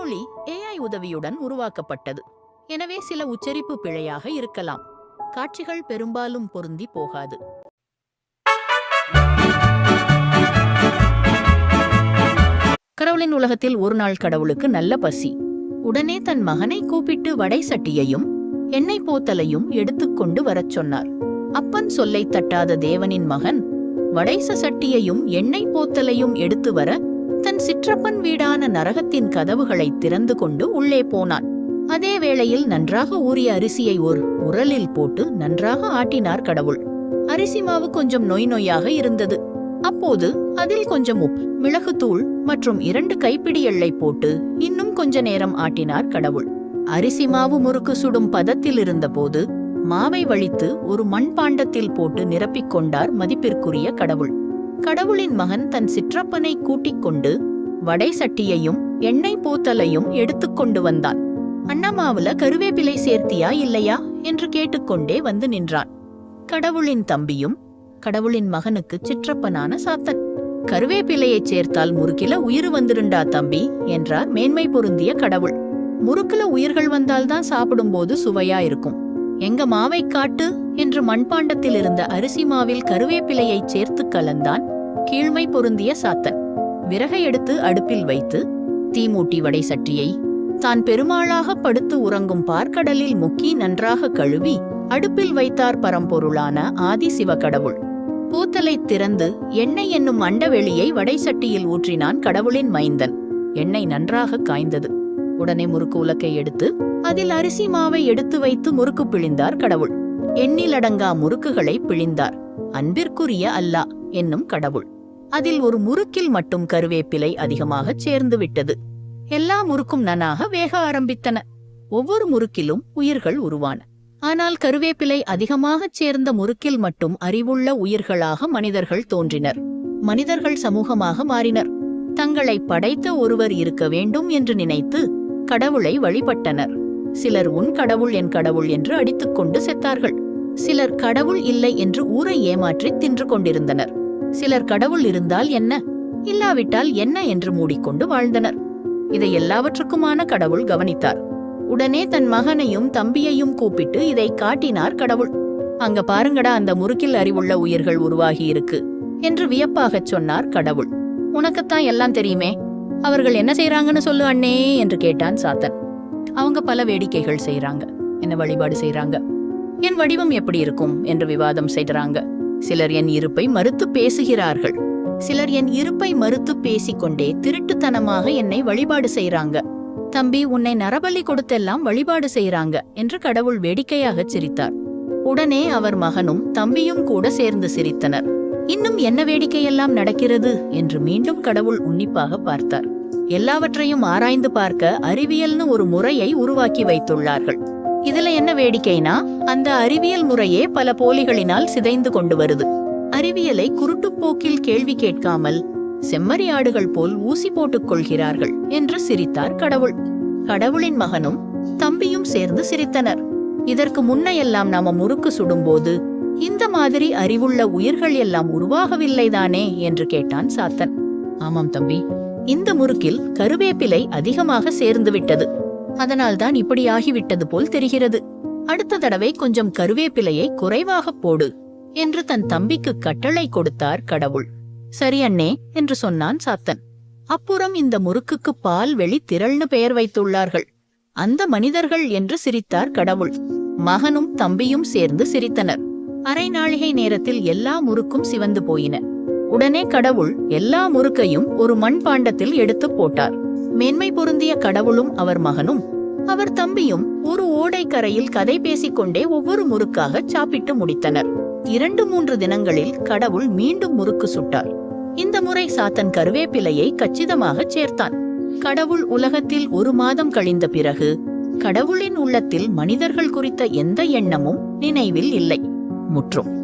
வானொலி ஏஐ உதவியுடன் உருவாக்கப்பட்டது. எனவே சில உச்சரிப்பு பிழையாக இருக்கலாம். காட்சிகள் பெரும்பாலும் பொருந்தி போகாது. கடவுளின் உலகத்தில் ஒரு நாள் கடவுளுக்கு நல்ல பசி. உடனே தன் மகனை கூப்பிட்டு வடை சட்டியையும் எண்ணெய் போத்தலையும் எடுத்துக்கொண்டு வரச் சொன்னார். அப்பன் சொல்லை தட்டாத தேவனின் மகன் வடைச சட்டியையும் எண்ணெய் போத்தலையும் எடுத்து வர தன் சிற்றப்பன் வீடான நரகத்தின் கதவுகளை திறந்து கொண்டு உள்ளே போனான். அதே வேளையில் நன்றாக ஊறிய அரிசியை ஒரு உரலில் போட்டு நன்றாக ஆட்டினார் கடவுள். அரிசி மாவு கொஞ்சம் நொய் நொய்யாக இருந்தது. அப்போது அதில் கொஞ்சம் உப்பு மிளகுத்தூள் மற்றும் இரண்டு கைப்பிடி எள்ளை போட்டு இன்னும் கொஞ்ச நேரம் ஆட்டினார் கடவுள். அரிசி மாவு முறுக்கு சுடும் பதத்தில் இருந்தபோது மாவை வழித்து ஒரு மண்பாண்டத்தில் போட்டு நிரப்பிக் கொண்டார் மதிப்பிற்குரிய கடவுள். கடவுளின் மகன் தன் சிற்றப்பனை கூட்டிக் கொண்டு வடை சட்டியையும் எண்ணெய் பூத்தலையும் எடுத்துக்கொண்டு வந்தான். அண்ணமாவுல கருவேப்பிலை சேர்த்தியா இல்லையா? என்று கேட்டுக்கொண்டே வந்து நின்றான். கடவுளின் தம்பியும் கடவுளின் மகனுக்கு சிற்றப்பனான சாத்தன். கருவேப்பிலையைச் சேர்த்தால் முறுக்கில உயிர் வந்துருண்டா தம்பி? என்றார் மேன்மை பொருந்திய கடவுள். முறுக்குல உயிர்கள் வந்தால்தான் சாப்பிடும்போது சுவையா இருக்கும். எங்க மாவை காட்டு? என்று மண்பாண்டத்தில் இருந்த அரிசி மாவில் கருவேப்பிலையைச் சேர்த்து கலந்தான் கீழ்மை பொருந்திய சாத்தன். விறகை எடுத்து அடுப்பில் வைத்து தீமூட்டி வடை சட்டியை தான் பெருமாளாக படுத்து உறங்கும் பார்க்கடலில் முக்கி நன்றாக கழுவி அடுப்பில் வைத்தார் பரம்பொருளான ஆதி சிவகடவுள். பூத்தலை திறந்து எண்ணெய் என்னும் அண்டவெளியை வடை சட்டியில் ஊற்றினான் கடவுளின் மைந்தன். எண்ணெய் நன்றாக காய்ந்தது. உடனே முறுக்கு உலக்கை எடுத்து அதில் அரிசி மாவை எடுத்து வைத்து முறுக்கு பிழிந்தார் கடவுள். எண்ணிலடங்கா முறுக்குகளை பிழிந்தார். அன்பிற்குரிய அல்லா என்னும் கடவுள். அதில் ஒரு முறுக்கில் மட்டும் கருவேப்பிலை அதிகமாகச் சேர்ந்து விட்டது எல்லா முறுக்கும் நனாக வேக ஆரம்பித்தன. ஒவ்வொரு முறுக்கிலும் உயிர்கள் உருவான. ஆனால் கருவேப்பிலை அதிகமாகச் சேர்ந்த முறுக்கில் மட்டும் அறிவுள்ள உயிர்களாக மனிதர்கள் தோன்றினர். மனிதர்கள் சமூகமாக மாறினர். தங்களை படைத்த ஒருவர் இருக்க வேண்டும் என்று நினைத்து கடவுளை வழிபட்டனர். சிலர் உன் கடவுள் என் கடவுள் என்று அடித்துக்கொண்டு செத்தார்கள். சிலர் கடவுள் இல்லை என்று ஊரை ஏமாற்றி தின்று கொண்டிருந்தனர். சிலர் கடவுள் இருந்தால் என்ன? இல்லாவிட்டால் என்ன என்று மூடிக்கொண்டு வாழ்ந்தனர். இதை எல்லாவற்றுக்குமான கடவுள் கவனித்தார். உடனே தன் மகனையும் தம்பியையும் கூப்பிட்டு இதை காட்டினார் கடவுள். அங்க பாருங்கடா அந்த முறுக்கில் அறிவுள்ள உயிர்கள் உருவாகி இருக்கு என்று வியப்பாகச் சொன்னார் கடவுள். உனக்குத்தான் எல்லாம் தெரியுமே. அவர்கள் என்ன செய்றாங்கன்னு சொல்லு அண்ணே என்று கேட்டான் சாத்தன். அவங்க பல வேடிக்கைகள் செய்யறாங்க என்ன வழிபாடு செய்யறாங்க என் வடிவம் எப்படி இருக்கும்? என்று விவாதம் செய்கிறாங்க. சிலர் என் இருப்பை மறுத்து பேசுகிறார்கள். சிலர் என் இருப்பை மறுத்து பேசிக்கொண்டே திருட்டுத்தனமாக என்னை வழிபாடு செய்யறாங்க தம்பி உன்னை நரபலி கொடுத்தெல்லாம் வழிபாடு செய்யறாங்க என்று கடவுள் வேடிக்கையாகச் சிரித்தார். உடனே அவர் மகனும் தம்பியும் கூட சேர்ந்து சிரித்தனர். இன்னும் என்ன வேடிக்கையெல்லாம் நடக்கிறது? என்று மீண்டும் கடவுள் உன்னிப்பாக பார்த்தார். எல்லாவற்றையும் ஆராய்ந்து பார்க்க அறிவியல்னு ஒரு முறையை உருவாக்கி வைத்துள்ளார்கள். இதுல என்ன வேடிக்கைனா அந்த அறிவியல் முறையே பல போலிகளினால் சிதைந்து கொண்டு வருது. அறிவியலை குருட்டுப்போக்கில் கேள்வி கேட்காமல் செம்மறி ஆடுகள் போல் ஊசி போட்டுக் கொள்கிறார்கள் என்று சிரித்தார் கடவுள். கடவுளின் மகனும் தம்பியும் சேர்ந்து சிரித்தனர். இதற்கு முன்னையெல்லாம் நாம முறுக்கு சுடும்போது இந்த மாதிரி அறிவுள்ள உயிர்கள் எல்லாம் உருவாகவில்லைதானே என்று கேட்டான் சாத்தன். ஆமாம் தம்பி இந்த முறுக்கில் கருவேப்பிலை அதிகமாக சேர்ந்து விட்டது. அதனால்தான் இப்படி ஆகிவிட்டது போல் தெரிகிறது. அடுத்த தடவை கொஞ்சம் கருவேப்பிலையை குறைவாக போடு என்று தன் தம்பிக்கு கட்டளை கொடுத்தார் கடவுள். சரி அண்ணே என்று சொன்னான் சாத்தன். அப்புறம் இந்த முறுக்குக்கு பால் வெளி திரள்னு பெயர் வைத்துள்ளார்கள். அந்த மனிதர்கள் என்று சிரித்தார் கடவுள். மகனும் தம்பியும் சேர்ந்து சிரித்தனர். அரை நாழிகை நேரத்தில் எல்லா முறுக்கும் சிவந்து போயின. உடனே கடவுள் எல்லா முறுக்கையும் ஒரு மண் பாண்டத்தில் எடுத்து போட்டார். மேன்மை பொருந்திய கடவுளும் அவர் மகனும் அவர் தம்பியும் ஒரு ஓடைக்கரையில் கதை பேசிக்கொண்டே ஒவ்வொரு முறுக்காக சாப்பிட்டு முடித்தனர். இரண்டு மூன்று தினங்களில் கடவுள் மீண்டும் முறுக்கு சுட்டார். இந்த முறை சாத்தன் கருவேப்பிலையை கச்சிதமாக சேர்த்தான். கடவுள் உலகத்தில் ஒரு மாதம் கழிந்த பிறகு கடவுளின் உள்ளத்தில் மனிதர்கள் குறித்த எந்த எண்ணமும் நினைவில் இல்லை. முற்றும்.